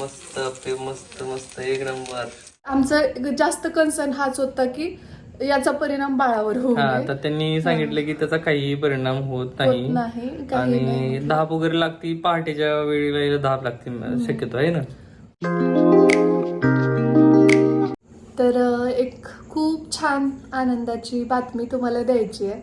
मस्त पे मस्त मस्त एक नंबर. आमचा जास्त कन्सर्न हाच होता की याचा परिणाम बाळावर होऊ हा तर त्यांनी सांगितलं की त्याचा काहीही परिणाम होत नाही. आणि धाप वगैरे लागती पहाटेच्या वेळेला धाप लागते शक्यतो आहे ना? तर एक खूप छान आनंदाची बातमी तुम्हाला द्यायची आहे.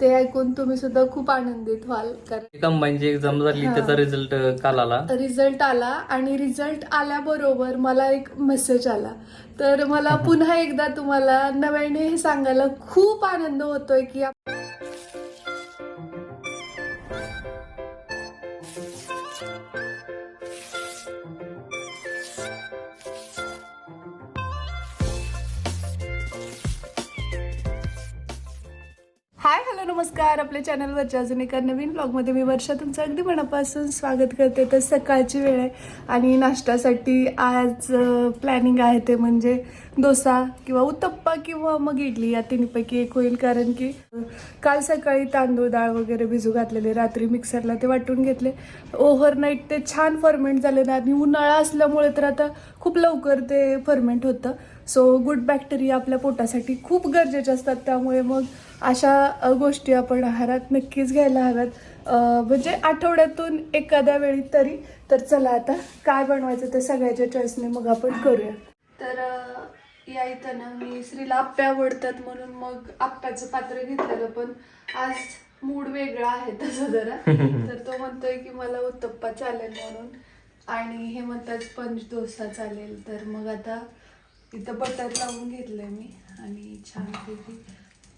ते ऐकून तुम्ही सुद्धा खूप आनंदित व्हाल कारण कंबाईनची एक्झाम झाली हा. त्याचा रिझल्ट काल आला रिझल्ट आला आणि रिझल्ट आल्याबरोबर मला एक मेसेज आला तर मला पुन्हा एकदा तुम्हाला नव्याने हे सांगायला खूप आनंद होतोय की आप- नमस्कार आपल्या चॅनलवरच्या अजून एका नवीन ब्लॉगमध्ये मी वर्षा. तुमचं अगदी मनापासून स्वागत करते. तर सकाळची वेळ आहे आणि नाश्त्यासाठी आज प्लॅनिंग आहे ते म्हणजे डोसा किंवा उत्तप्पा किंवा मग इडली या तिन्हीपैकी एक होईल. कारण की काल सकाळी तांदूळ डाळ वगैरे भिजू घातलेले रात्री मिक्सरला ते वाटून घेतले. ओव्हरनाईट ते छान फर्मेंट झाले ना आणि उन्हाळा असल्यामुळे तर आता खूप लवकर ते फर्मेंट होतं. सो गुड बॅक्टेरिया आपल्या पोटासाठी खूप गरजेचे असतात. त्यामुळे मग अशा गोष्टी आपण आहारात नक्कीच घ्यायला हव्यात. म्हणजे आठवड्यातून एखाद्या वेळी तरी. तर चला आता काय बनवायचं ते सगळ्याच्या चॉईसने मग आपण करूया. तर या इथं ना मी श्रीला आप्पे आवडतात म्हणून मग आप्प्याचं पात्र घेतलेलं पण आज मूड वेगळा आहे तसं जरा. तर तो म्हणतोय की मला उत्तप्पा चालेल म्हणून. आणि हे म्हणतात स्पंज डोसा चालेल. तर मग आता इथं बटर लावून घेतलंय मी. आणि छानपैकी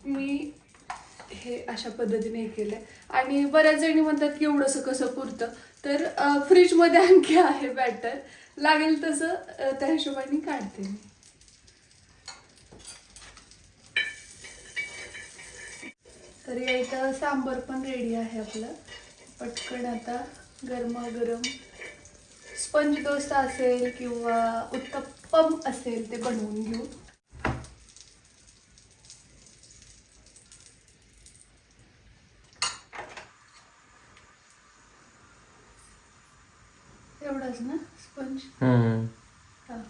मी हे अशा पद्धतीने हे केलंय. आणि बऱ्याच जणी म्हणतात की एवढंसं कसं पुरतं. तर फ्रीजमध्ये आणखी आहे बॅटर लागेल तसं त्या हिशोबाने काढते मी. तर या इथं सांबर पण रेडी आहे आपलं पटकन आता गरमागरम स्पंज डोसा असेल किंवा उत्तप्पम असेल ते बनवून घेऊ एवढंच ना स्पंज. हा.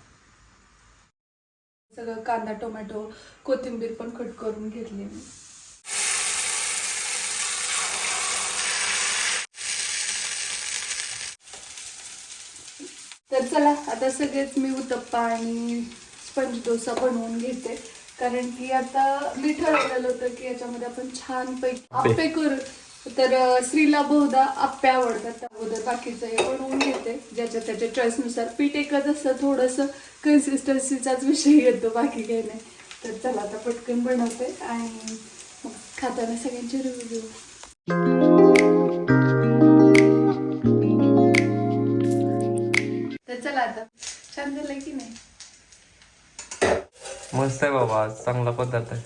सगळं कांदा टोमॅटो कोथिंबीर पण कट करून घेतली मी चला आता सगळेच मी उत्तप्पा आणि स्पंज डोसा बनवून घेते. कारण की आता मी ठरवलेलं होतं की याच्यामध्ये आपण छान पैकी आप्पे करू. तर स्त्रीला बहुधा आप्पे आवडतात. त्याबद्दल बाकीचं हे बनवून घेते. ज्याच्या त्याच्या चॉईसनुसार पीठ एकच असतं. थोडंसं कन्सिस्टन्सीचाच विषय येतो बाकी काही नाही. तर चला आता पटकन बनवते आणि मग खाताना सगळ्यांचे रिव्ह्यू तर चला आता. छान झालंय की नाही? मस्त आहे बाबा आज चांगला पदार्थ आहे.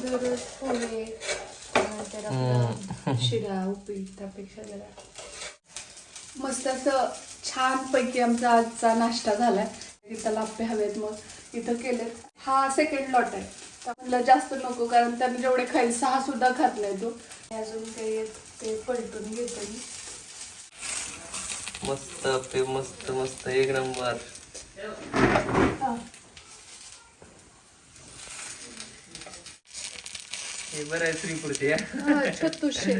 दररोज पोहे आपला शिरा उपीट त्यापेक्षा जरा. मस्त असं छान पैकी आमचा आजचा नाश्ता झालाय. इथं लाप्पे हवेत मग इथं केलेत. हा सेकंड लॉट आहे. तर म्हणलं जास्त नको कारण त्याने जेवढे खाईल सहा सुद्धा खात नाही तो. अजून काही ते पलटून घेते मी. मस्त पे मस्त मस्त एक नंबर हा. हे बरं आहे श्रीपुरती हा, छत्तूशे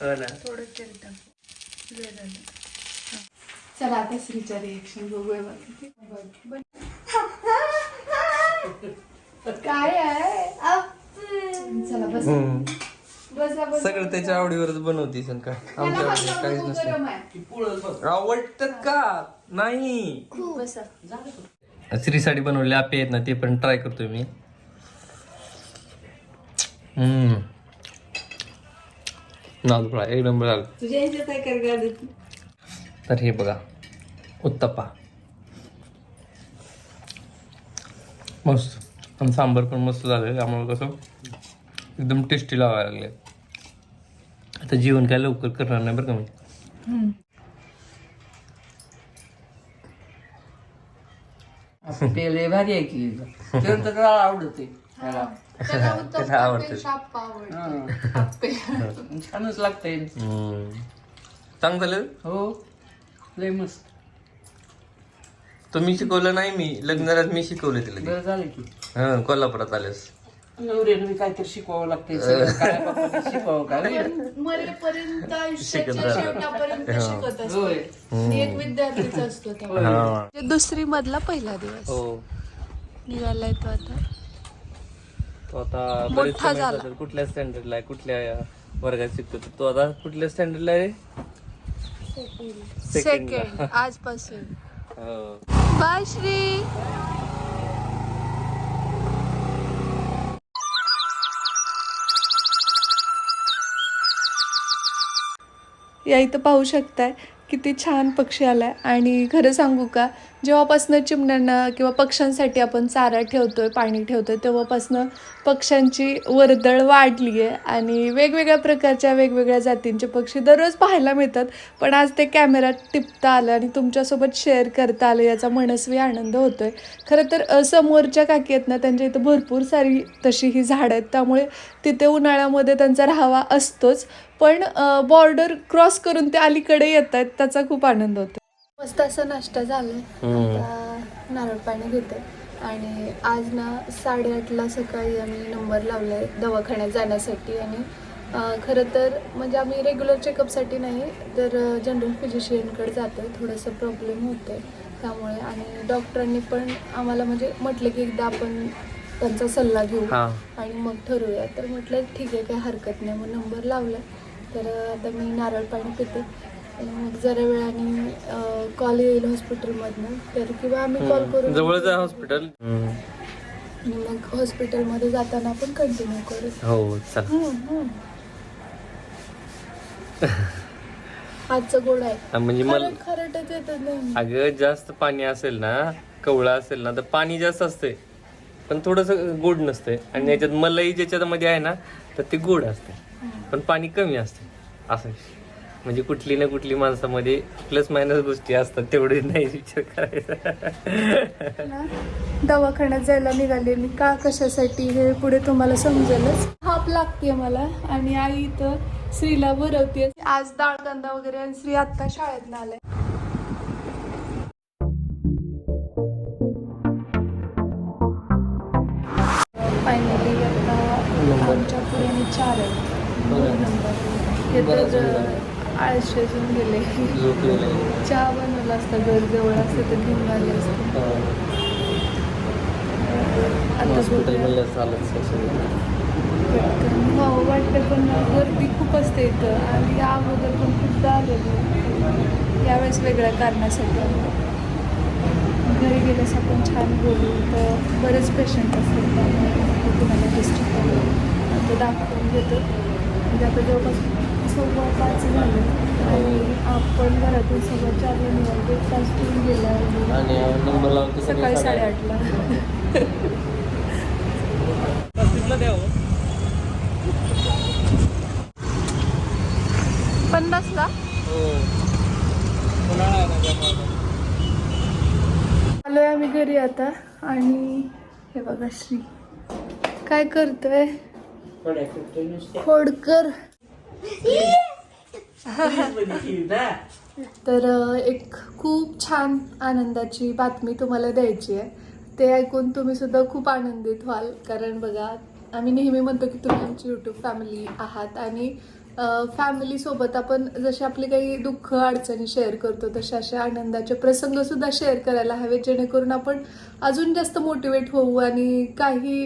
हो ना थोडं तेल टाकू लय झालं. हा. चला आता श्रीच्या रिएक्शन बघूया बघ. काय आहे चला बस सगळं त्याच्या आवडीवरच बनवतीस आणि काय. आमच्या आवडीवर काहीच नसतं. आवडतात का? नाही. बसा. श्रीसाठी बनवले आपे आहेत ना ते पण ट्राय करतोय मी. हम्म. नादुळा एक नंबर गाडीत तर हे बघा उत्तप्पा. मस्त. आणि सांबार पण मस्त झालं त्यामुळे कसं एकदम टेस्टी लावायला लागले आता जेवण काय लवकर करणार नाही बरं का मी. ते लय भारी आहे की. त्यानंतर त्याला आवडते त्याला त्याला आवडतं. हा. छानच लागतंय. हम्म. चांगलं झालं? हो. लय मस्त. तुम्ही शिकवलं नाही मी. लग्नाला मी शिकवलं तिला बरं झालं की. हा कोल्हापुरात आल्यास. नवऱ्यानं मी काहीतरी शिकवावं लागते शिकवावं का? मरेपर्यंत आयुष्याच्या शेवटापर्यंत शिकत असतो. होय. मी एक विद्यार्थीच असतो तेव्हा. हा. म्हणजे दुसरी मधला पहिला दिवस. हो. निघालाय तो आता. तो आता मोठा बरेच कमी झाला. असतात. कुठल्या स्टँडर्डला आहे कुठल्या वर्गात शिकतो तर तो आता कुठल्या स्टँडर्डला आहे? Second. ला. सेकंड आजपासून. हो. बाय श्री या इथं पाहू शकताय. किती छान पक्षी आलाय. आणि खरं सांगू का जेव्हापासनं चिमण्यांना किंवा पक्ष्यांसाठी आपण चारा ठेवतोय पाणी ठेवतोय तेव्हापासनं पक्ष्यांची वर्दळ वाढली आहे आणि वेगवेगळ्या प्रकारच्या वेगवेगळ्या जातींचे पक्षी दररोज पाहायला मिळतात. पण आज ते कॅमेऱ्यात टिपता आलं आणि तुमच्यासोबत शेअर करता आलं याचा मनस्वी आनंद होतोय. खरं तर समोरच्या काकी आहेत ना त्यांच्या इथं भरपूर सारी तशी ही झाडं आहेत. त्यामुळे तिथे उन्हाळ्यामध्ये त्यांचा राहावा असतोच. पण बॉर्डर क्रॉस करून ते अलीकडे येत आहेत त्याचा खूप आनंद होतो. मस्त असा नाश्ता झालाय. आता नारळ पाणी घेते. आणि आज ना साडेआठला सकाळी आम्ही नंबर लावलाय दवाखान्यात जाण्यासाठी. आणि खरं तर म्हणजे आम्ही रेग्युलर चेकअपसाठी नाही तर जनरल फिजिशियनकडे जातो थोडंसं प्रॉब्लेम होतोय. त्यामुळे आणि डॉक्टरांनी पण आम्हाला म्हणजे म्हटलं की एकदा आपण त्यांचा सल्ला घेऊ हा. आणि मग ठरवूया. तर म्हटलं ठीक आहे काही हरकत नाही. मग नंबर लावला तर आता मी नारळ पाणी पिते. मग जरा वेळाने कॉल येईल हॉस्पिटलमधनं तर किंवा आम्ही कॉल करू जवळच आहे हॉस्पिटल आणि मग हॉस्पिटलमध्ये जाताना आपण कंटिन्यू करू. हो चला. आजचं गोड आहे. हा, म्हणजे मला खरट खरटच नाही. अगं जास्त पाणी असेल ना कवळा असेल ना तर पाणी जास्त असते. पण थोडस गोड नसते. आणि याच्यात मलाई ज्याच्यामध्ये आहे ना तर ते गोड असते. पण पाणी कमी असतं. असं म्हणजे कुठली ना कुठली माणसामध्ये प्लस मायनस गोष्टी असतात तेवढे नाही विचार करायचा. दवाखान्यात जायला निघाले मी. का कशासाठी? हे पुढे तुम्हाला समजेलच. हाप लागते मला. आणि आई इथं श्रीला भरवते आज डाळ कांदा वगैरे आणि श्री आत्ता शाळेत आलाय. हे तर आळशेजून गेले. चहा बनवला असता घर जवळ असते तर घेऊन आले असते. हो. वाटतं पण गर्दी खूप असते इथं आणि या अगोदर पण खूपदा आलेलो. यावेळेस वेगळ्या कारणासाठी. घरी गेल्यास आपण छान बोलू तर बरेच पेशंट असतात त्यामुळे तुम्हाला डिस्ट्रिक्ट ते दाखवून घेतो म्हणजे आता जवळपास पाच झाले आणि आपण घरातून सव्वा चारला निघालो एक तास ठेवून गेला आणि नंबर लावतो सकाळी साडेआठला पन्नासला आलोय आम्ही घरी आता आणि हे बघा श्री. काय करतोय? खोडकर. तर एक खूप छान आनंदाची बातमी तुम्हाला द्यायची आहे. ते ऐकून तुम्ही सुद्धा खूप आनंदित व्हाल. कारण बघा आम्ही नेहमी म्हणतो की तुम्ही आमची यूट्यूब फॅमिली आहात आणि फॅमिली सोबत आपण जसे आपली काही दुःख अडचणी शेअर करतो तसे असे आनंदाचे प्रसंग सुद्धा शेअर करायला हवे जेणेकरून आपण अजून जास्त मोटिवेट होऊ आणि काही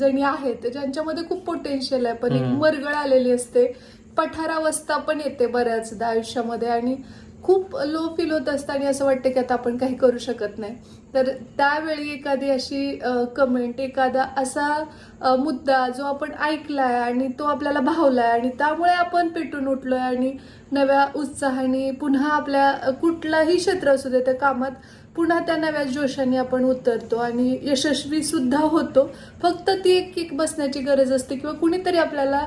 जणी आहेत ज्यांच्यामध्ये खूप पोटेन्शियल आहे. पण एक मरगळ आलेली असते. पठारावस्था पण येते बऱ्याचदा आयुष्यामध्ये आणि खूप लो फील होत असतं आणि असं वाटतं की आता आपण काही करू शकत नाही. तर त्यावेळी एखादी अशी कमेंट एखादा असा मुद्दा जो आपण ऐकलाय आणि तो आपल्याला भावलाय आणि त्यामुळे आपण पेटून उठलोय आणि नव्या उत्साहाने पुन्हा आपल्या कुठलंही कुठलाही क्षेत्र असू दे त्या कामात पुन्हा त्या नव्या जोशाने आपण उतरतो आणि यशस्वी सुद्धा होतो. फक्त ती एक एक बसण्याची गरज असते किंवा कुणीतरी आपल्याला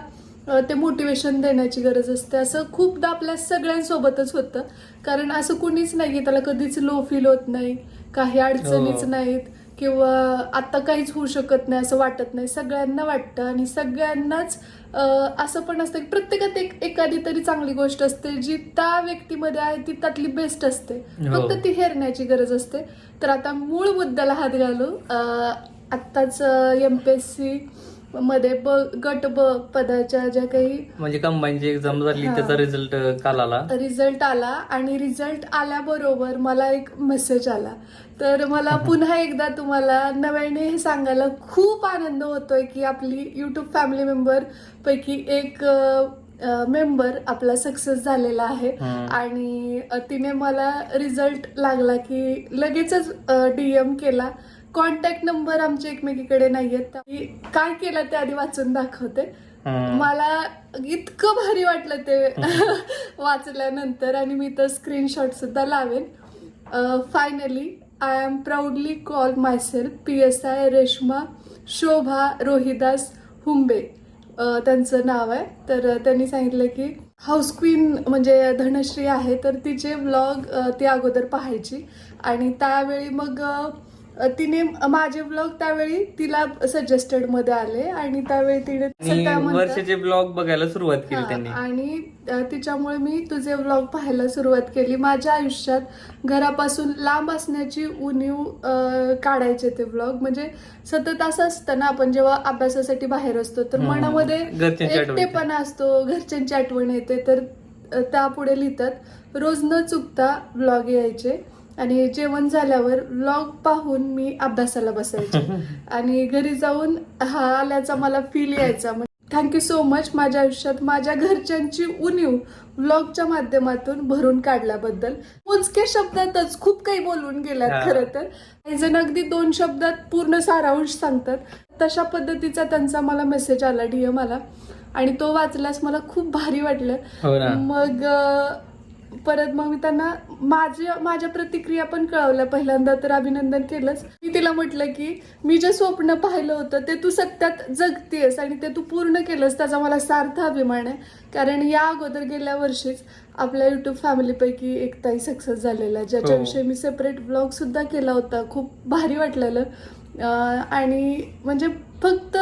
ते मोटिवेशन देण्याची गरज असते. असं खूपदा आपल्या सगळ्यांसोबतच होतं. कारण असं कुणीच नाही की त्याला कधीच लो फील होत नाही काही अडचणीच हो. नाहीत किंवा आता काहीच होऊ शकत नाही असं वाटत नाही. सगळ्यांना वाटतं आणि सगळ्यांनाच असं पण असतं की प्रत्येकात एक एखादी तरी चांगली गोष्ट असते जी त्या व्यक्तीमध्ये आहे ती त्यातली बेस्ट असते. हो. फक्त ती हेरण्याची गरज असते. तर आता मूळ मुद्द्याला हात घालू. आत्ताच एम पी एस सी मध्ये ब गट ब पदाच्या ज्या काही म्हणजे कंबाईनची एक्झाम झाली हा. त्याचा रिझल्ट काल आला रिझल्ट आला आणि रिझल्ट आल्याबरोबर मला एक मेसेज आला तर मला पुन्हा एकदा तुम्हाला नव्याने हे सांगायला खूप आनंद होतोय की आपली युट्यूब फॅमिली मेंबर पैकी एक मेंबर आपला सक्सेस झालेला आहे हम्म. आणि अ, तिने मला रिझल्ट लागला की लगेचच डीएम केला कॉन्टॅक्ट नंबर आमच्या एकमेकीकडे तर मी काय केलं ते आधी वाचून दाखवते. मला इतकं भारी वाटलं ते वाचल्यानंतर आणि मी तर स्क्रीनशॉट सुद्धा लावेन. Finally I am proudly call myself P S I Reshma Shobha Rohidas Humbe त्यांचं नाव आहे. तर त्यांनी सांगितलं की हाऊस क्वीन म्हणजे धनश्री आहे. तर तिचे ब्लॉग ती अगोदर पाहायची. आणि त्यावेळी मग तिने माझे ब्लॉग त्यावेळी तिला सजेस्टेडमध्ये आले आणि त्यावेळी तिने आणि म्हणतात- वर्षाचे ब्लॉग बघायला सुरुवात केली हा, त्यांनी आणि अ, तिच्यामुळे मी तुझे व्लॉग पाहायला सुरुवात केली माझ्या आयुष्यात घरापासून लांब असण्याची उणीव अ, काढायचे ते व्लॉग म्हणजे सतत असं असतं ना आपण जेव्हा अभ्यासासाठी बाहेर असतो तर हम्म. मनामध्ये घरच्यांची आठवण येते. एकटेपणा असतो घरच्यांची आठवण येते तर अ, त्या पुढे लिहितात रोज न चुकता व्लॉग यायचे आणि जेवण झाल्यावर व्लॉग पाहून मी अभ्यासाला बसायचे. आणि घरी जाऊन हा आल्याचा मला फील यायचा. थँक्यू सो मच माझ्या आयुष्यात माझ्या घरच्यांची उणीव व्लॉगच्या माध्यमातून भरून काढल्याबद्दल. मोजक्या शब्दातच खूप काही बोलून गेल्यात हा. खरं तर. काही जण अगदी दोन शब्दात पूर्ण सारांश सांगतात. तशा पद्धतीचा त्यांचा मला मेसेज आला डीएम आला. आणि तो वाचल्यास मला खूप भारी हो वाटलं ना. मग परत मग मी त्यांना माझ्या माझ्या प्रतिक्रिया पण कळवल्या पहिल्यांदा तर अभिनंदन केलंच. मी तिला म्हटलं की मी जे स्वप्न पाहिलं होतं ते तू सत्यात जगतेस आणि ते तू पूर्ण केलंस त्याचा मला सार्थ अभिमान आहे. कारण या अगोदर गेल्या वर्षीच आपल्या युट्यूब फॅमिलीपैकी एक ताई सक्सेस झालेला आहे ज्याच्याविषयी मी सेपरेट ब्लॉग सुद्धा केला होता. खूप भारी वाटलेलं. आणि म्हणजे फक्त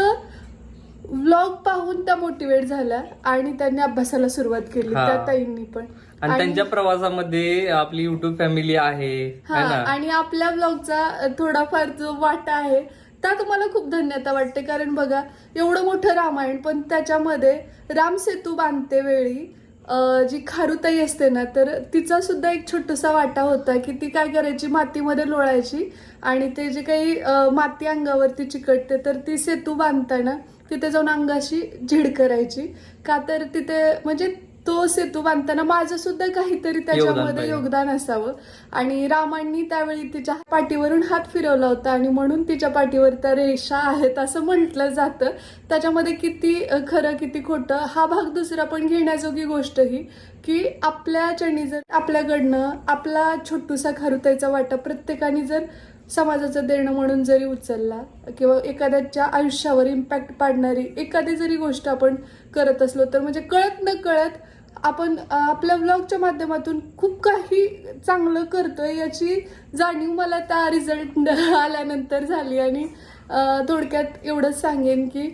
व्लॉग पाहून त्या मोटिवेट झाल्या आणि त्यांनी अभ्यासाला सुरुवात केली हा. त्या ताईंनी पण. आणि त्यांच्या प्रवासामध्ये आपली युट्यूब फॅमिली आहे हा है ना? आणि आपल्या ब्लॉगचा थोडाफार जो वाटा आहे त्यात मला खूप धन्यता वाटते. कारण बघा एवढं मोठं रामायण पण त्याच्यामध्ये राम सेतू बांधते वेळी अं, जी खारुताई असते ना तर तिचा सुद्धा एक छोटासा वाटा होता की ती काय करायची? मातीमध्ये लोळायची आणि ते जे काही अं, माती अंगावरती चिकटते तर ती सेतू बांधताना तिथे जाऊन अंगाशी झीड करायची. का तर तिथे म्हणजे तो सेतू बांधताना माझं सुद्धा काहीतरी त्याच्यामध्ये. योगदान असावं आणि रामांनी त्यावेळी तिच्या पाठीवरून हात फिरवला होता आणि म्हणून तिच्या पाठीवर त्या रेषा आहेत असं म्हटलं जातं त्याच्यामध्ये किती खरं किती खोटं हा भाग दुसरा पण घेण्याजोगी गोष्ट ही की आपल्याच्यानी जर आपल्याकडनं आपला छोटूसा खारुताईचा वाटा प्रत्येकाने जर समाजाचं देणं म्हणून जरी उचलला किंवा एखाद्याच्या आयुष्यावर इम्पॅक्ट पाडणारी एखादी जरी गोष्ट आपण करत असलो तर म्हणजे कळत न कळत आपण आपल्या ब्लॉगच्या माध्यमातून खूप काही चांगलं करतोय याची जाणीव मला त्या रिझल्ट आल्यानंतर झाली. आणि थोडक्यात एवढंच सांगेन की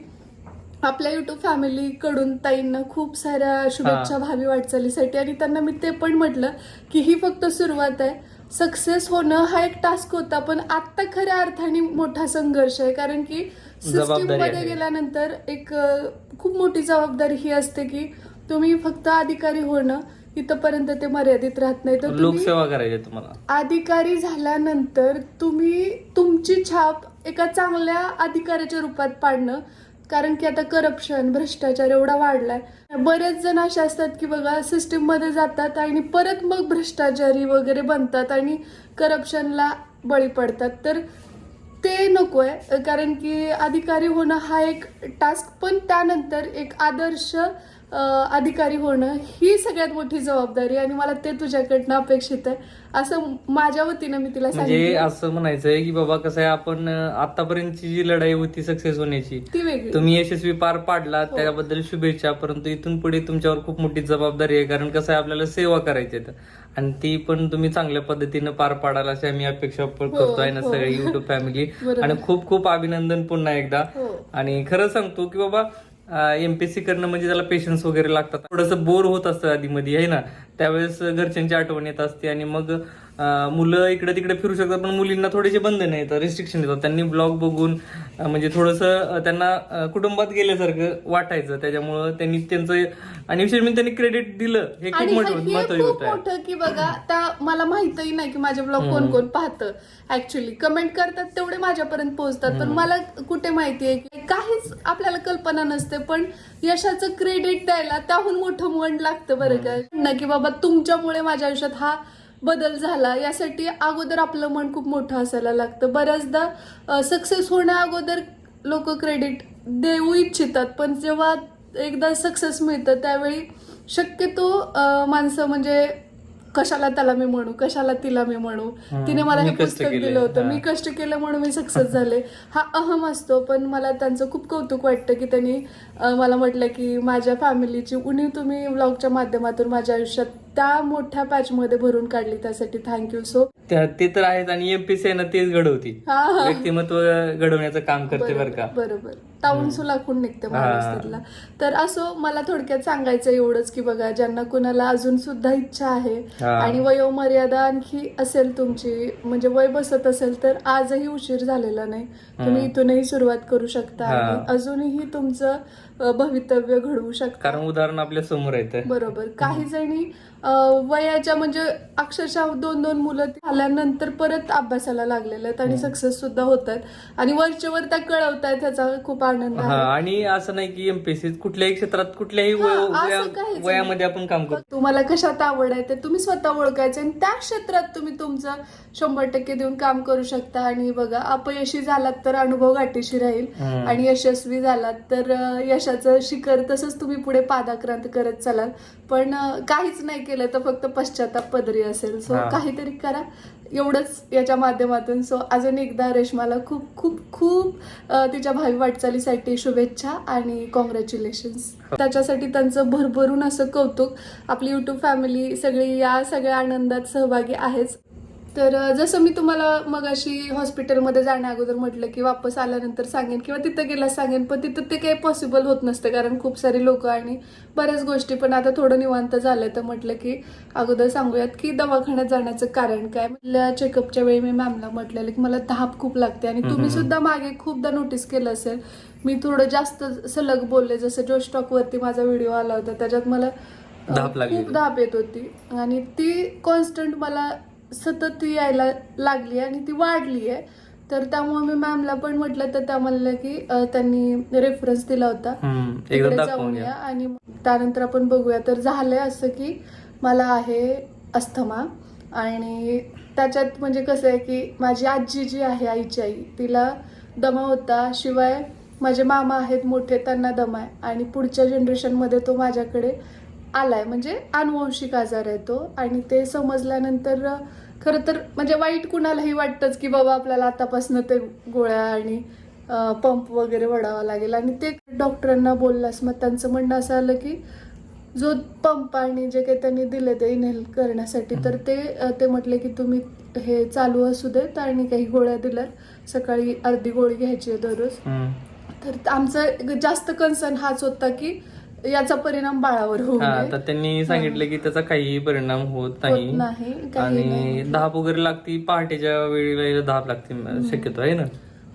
आपल्या युट्यूब फॅमिलीकडून ताईंना खूप साऱ्या शुभेच्छा भावी वाटचालीसाठी. आणि त्यांना मी ते पण म्हटलं की ही फक्त सुरुवात आहे. सक्सेस होणं हा एक टास्क होता पण आत्ता खऱ्या अर्थाने मोठा संघर्ष आहे. कारण की सिस्टीममध्ये. गेल्यानंतर एक खूप मोठी जबाबदारी ही असते की तुम्ही फक्त अधिकारी होणं इथपर्यंत ते मर्यादित राहत नाही. तर लोकसेवा करायची तुम्हाला. अधिकारी झाल्यानंतर तुम्ही तुमची छाप एका चांगल्या अधिकाऱ्याच्या रूपात पाडणं कारण की आता करप्शन भ्रष्टाचार एवढा वाढलाय. बरेच जण असे असतात की बघा सिस्टीममध्ये जातात आणि परत मग भ्रष्टाचारी वगैरे बनतात आणि करप्शनला बळी पडतात. तर ते नको आहे कारण की अधिकारी होणं हा एक टास्क पण त्यानंतर एक आदर्श अधिकारी होणं ही सगळ्यात मोठी जबाबदारी आणि मला ते तुझ्याकडनं अपेक्षित आहे. असं माझ्या वतीनं मी तिला म्हणजे असं म्हणायचंय की बाबा कसं आहे आपण आतापर्यंतची जी लढाई होती सक्सेस होण्याची ती वेगळी. तुम्ही यशस्वी पार पाडला हो. त्याबद्दल शुभेच्छा. परंतु इथून पुढे तुमच्यावर खूप मोठी जबाबदारी आहे कारण कसं आहे आपल्याला सेवा करायची आहे. आणि ती पण तुम्ही चांगल्या पद्धतीनं पार पाडाल अशी आम्ही अपेक्षा पण हो, करतोय ना हो. सगळी युट्यूब फॅमिली. आणि खूप खूप अभिनंदन पुन्हा एकदा. हो. आणि खरं सांगतो की बाबा एम पी सी करणं म्हणजे त्याला पेशन्स वगैरे लागतात. थोडंसं बोर होत असतं आधी मध्ये आहे ना? त्यावेळेस घरच्यांची आठवण येत असते आणि मग मुलं इकडे तिकडे फिरू शकतात पण मुलींना थोडेसे बंधन येतात रिस्ट्रिक्शन येतात त्यांनी ब्लॉग बघून म्हणजे थोडंसं त्यांना कुटुंबात गेल्यासारखं वाटायचं. त्याच्यामुळं त्यांनी त्यांचं आणि विशेष म्हणजे त्यांनी क्रेडिट दिलं हे खूप महत्वाची आहे. मोठं की बघा त्या मला माहितही नाही की माझे ब्लॉग कोण कोण पाहतं ऍक्च्युली कमेंट करतात तेवढे माझ्यापर्यंत पोहोचतात. पण मला कुठे माहितीये की काहीच आपल्याला कल्पना नसते पण यशाचं क्रेडिट द्यायला त्याहून मोठं मन लागतं बरं का? की बाबा तुमच्यामुळे माझ्या आयुष्यात हा बदल झाला. यासाठी अगोदर आपलं मन खूप मोठं असायला लागतं. बऱ्याचदा सक्सेस होण्या अगोदर लोक क्रेडिट देऊ इच्छितात पण जेव्हा एकदा सक्सेस मिळतं त्यावेळी शक्यतो माणसं म्हणजे कशाला त्याला मी म्हणू? कशाला तिला मी म्हणू? तिने मला हे पुस्तक दिलं होतं. मी कष्ट केलं म्हणून मी सक्सेस झाले. हा अहम असतो पण मला त्यांचं खूप कौतुक वाटतं की त्यांनी मला म्हटलं की माझ्या फॅमिलीची उणीव तुम्ही व्लॉगच्या माध्यमातून माझ्या आयुष्यात त्या मोठ्या पॅचमध्ये भरून काढली. त्यासाठी थँक्यू सो ते तर आहेच आणि एमपीसी ना तेच घडवती व्यक्तिमत्व घडवण्याचं काम करते बरं का. बरोबर. तावून सुलाखून निघते त्यातला तर असो मला थोडक्यात सांगायचं एवढंच की बघा ज्यांना कुणाला अजून सुद्धा इच्छा आहे. आणि वयोमर्यादा आणखी असेल तुमची म्हणजे वय बसत असेल तर आजही उशीर झालेला नाही. तुम्ही इथूनही सुरुवात करू शकता. आणि अजूनही तुमचं भवितव्य घडवू शकता. कारण उदाहरण आपल्यासमोर येतं बरोबर. काही जणी वयाच्या म्हणजे अक्षरशः दोन दोन मुलं झाल्यानंतर परत अभ्यासाला लागलेल्या आहेत आणि सक्सेस सुद्धा होत आहेत. आणि वरच्या वर त्या कळवत आहेत ह्याचा खूप आनंद हा आहे आणि असं नाही की एमपीएससी कुठल्याही क्षेत्रात कुठल्याही हा, वय- असं वया- काहीच नाही. वयामध्ये आपण काम करतो. तुम्हाला कशात आवड आहे ते तुम्ही स्वतः ओळखायचं आणि त्या क्षेत्रात तुम्ही तुमचं शंभर टक्के देऊन काम करू शकता. आणि बघा अपयशी झालात तर अनुभव गाठीशी राहील. हम्म. आणि यशस्वी झालात तर अं, यशाचं शिखर तसंच तुम्ही पुढे पादाक्रांत करत चालाल. पण अं, काहीच नाही केलं तर फक्त पश्चाताप पदरी असेल. सो हा. काहीतरी करा. एवढंच याच्या माध्यमातून. सो अजून एकदा रेशमाला खूप खूप खूप तिच्या भावी वाटचालीसाठी शुभेच्छा आणि कॉंग्रॅच्युलेशन्स त्याच्यासाठी त्यांचं भरभरून असं कौतुक. आपली युट्यूब फॅमिली सगळी या सगळ्या आनंदात सहभागी आहेच. तर जसं मी तुम्हाला मग अशी हॉस्पिटलमध्ये जाण्या अगोदर म्हटलं की वापस आल्यानंतर सांगेन किंवा तिथं गेला सांगेन पण तिथं ते काही पॉसिबल होत नसतं कारण खूप सारी लोक आणि बऱ्याच गोष्टी पण आता थोडं निवांत झालं तर म्हटलं की अगोदर सांगूयात की दवाखान्यात जाण्याचं कारण काय? म्हटलं चेकअपच्या वेळी मी मॅमला म्हटलेलं की मला धाप खूप लागते आणि तुम्ही सुद्धा मागे खूपदा नोटीस केलं असेल. मी थोडं जास्त सलग बोलले जसं जो स्टॉकवरती माझा व्हिडिओ आला होता त्याच्यात मला खूप. धाप येत होती. आणि ती कॉन्स्टंट मला सतत यायला लागली आणि ती वाढली आहे तर त्यामुळे मी मॅमला पण म्हटलं तर त्या म्हणलं की त्यांनी रेफरन्स दिला होता. जाऊन या आणि त्यानंतर आपण बघूया. तर झालंय असं की मला आहे अस्थमा आणि त्याच्यात म्हणजे कसं आहे की माझी आजी जी आहे आईची आई तिला दमा होता. शिवाय माझे मामा आहेत मोठे त्यांना दमा आहे. आणि पुढच्या जनरेशनमध्ये तो माझ्याकडे आलाय. म्हणजे अनुवंशिक आजार आहे तो. आणि ते समजल्यानंतर खरं तर म्हणजे वाईट कुणालाही वाटतंच की बाबा आपल्याला आतापासून ते गोळ्या आणि पंप वगैरे वडावा लागेल. आणि ते डॉक्टरांना बोललास मग त्यांचं म्हणणं असं आलं की जो पंप आणि जे काही त्यांनी दिले ते इनहेल करण्यासाठी तर ते ते म्हटले की तुम्ही हे चालू असू देत आणि काही गोळ्या दिल्यात. सकाळी अर्धी गोळी घ्यायची आहे दररोज. तर आमचं जास्त कन्सर्न हाच होता की याचा परिणाम बाळावर होऊ हा नये. तर त्यांनी सांगितलं की त्याचा काही परिणाम होत होत नाही. नाही काही आणि धाप वगैरे लागती पहाटेच्या वेळी धाप लागते शक्यतो आहे ना?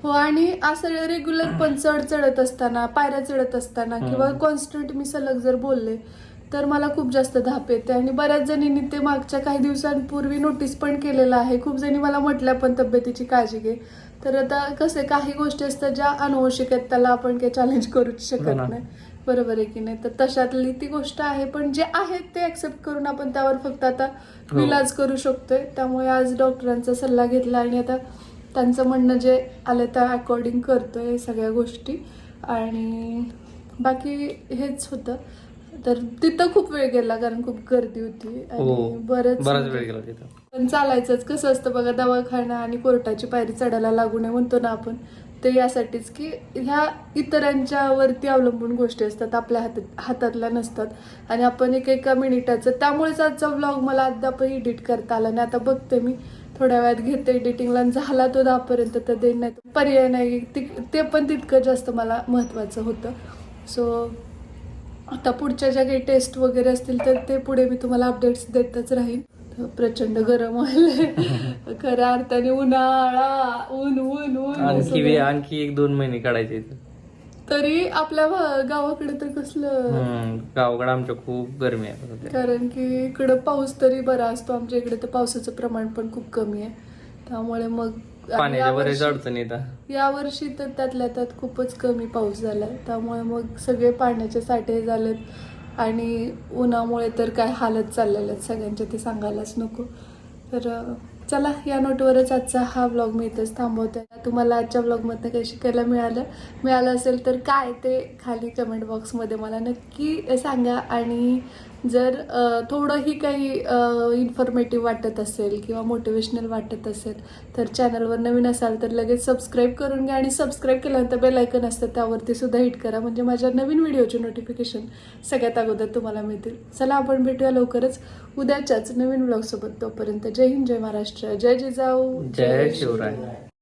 हो आणि असं रेग्युलर पण चढ चढत असताना पायऱ्या चढत असताना किंवा कॉन्स्टंट मी सलग जर बोलले तर मला खूप जास्त धाप येते. आणि बऱ्याच जणींनी ते मागच्या काही दिवसांपूर्वी नोटीस पण केलेलं आहे. खूप जणी मला म्हटल्या पण तब्येतीची काळजी घे. तर आता कसं काही गोष्टी असतात ज्या अनुवंशिक आहेत त्याला आपण काही चॅलेंज करूच हो शकत ना. नाही. बरोबर आहे की नाही? तर तशातली ती गोष्ट आहे पण जे आहेत ते ऍक्सेप्ट करून आपण त्यावर फक्त आता हो. इलाज करू शकतोय. त्यामुळे आज डॉक्टरांचा सल्ला घेतला आणि आता त्यांचं म्हणणं जे आलं त्या अकॉर्डिंग करतोय सगळ्या गोष्टी. आणि बाकी हेच होतं. तर तिथं खूप वेळ गेला कारण खूप गर्दी होती हो. आणि बरंच बराच वेळ गेला तिथं. पण चालायचंच. कसं असतं बघा दवाखाना आणि कोर्टाची पायरी चढायला लागू नये म्हणतो ना आपण. ते यासाठीच की ह्या इतरांच्यावरती अवलंबून गोष्टी असतात आपल्या हातात हातातल्या नसतात. आणि आपण एक एका मिनिटाचं त्यामुळेच आजचा व्लॉग मला अद्याप एडिट करता आला नाही. आता बघते मी थोड्या वेळात घेते एडिटिंगला झाला तो दहापर्यंत तर देईन नाही तर पर्याय नाही. ति- ते पण तितकं जास्त मला महत्त्वाचं होतं. सो आता पुढच्या ज्या काही टेस्ट वगैरे असतील तर ते पुढे मी तुम्हाला अपडेट्स देतच राहील प्रचंड गरम व्हायला खऱ्या अर्थाने उन्हाळा ऊन ऊन ऊन आणखी. वे- आणखी एक दोन महिने काढायचे इथं. तरी आपल्या भा- गावाकडे तर कसलं? हम्म, गावाकडे आमच्या खूप गरमी आहे सध्या. कारण की इकडं पाऊस तरी बरा असतो. आमच्या इकडे तर पावसाचं प्रमाण पण खूप कमी आहे. त्यामुळे मग आणि पाण्याच्या यावर्षी- अडचणी येतात यावर्षी तर त्यातल्या त्यात खूपच कमी पाऊस झालाय. त्यामुळे मग सगळे पाण्याचे साठे झालेत. आणि उन्हामुळे तर काय हालत चाललेले आहेत सगळ्यांचे ते सांगायलाच नको. तर चला या नोटवरच आजचा हा ब्लॉग मी इथेच थांबवते. तुम्हाला आजच्या ब्लॉगमधनं काही शिकायला मिळालं मिळालं असेल तर काय ते खाली कमेंट बॉक्समध्ये मला नक्की सांगा. आणि जर थोडंही काही इन्फॉर्मेटिव्ह वाटत असेल किंवा मोटिवेशनल वाटत असेल तर चॅनलवर नवीन असाल तर लगेच सबस्क्राईब करून घ्या आणि सबस्क्राईब केल्यानंतर बेल ऐकन असतं त्यावरती सुद्धा हिट करा. म्हणजे माझ्या नवीन व्हिडिओचे नोटिफिकेशन सगळ्यात अगोदर तुम्हाला मिळतील. चला आपण भेटूया लवकरच. उद्याच्याच नवीन ब्लॉगसोबत तोपर्यंत जय हिंद जय महाराष्ट्र. जय जिजाऊ. जय शिवराय.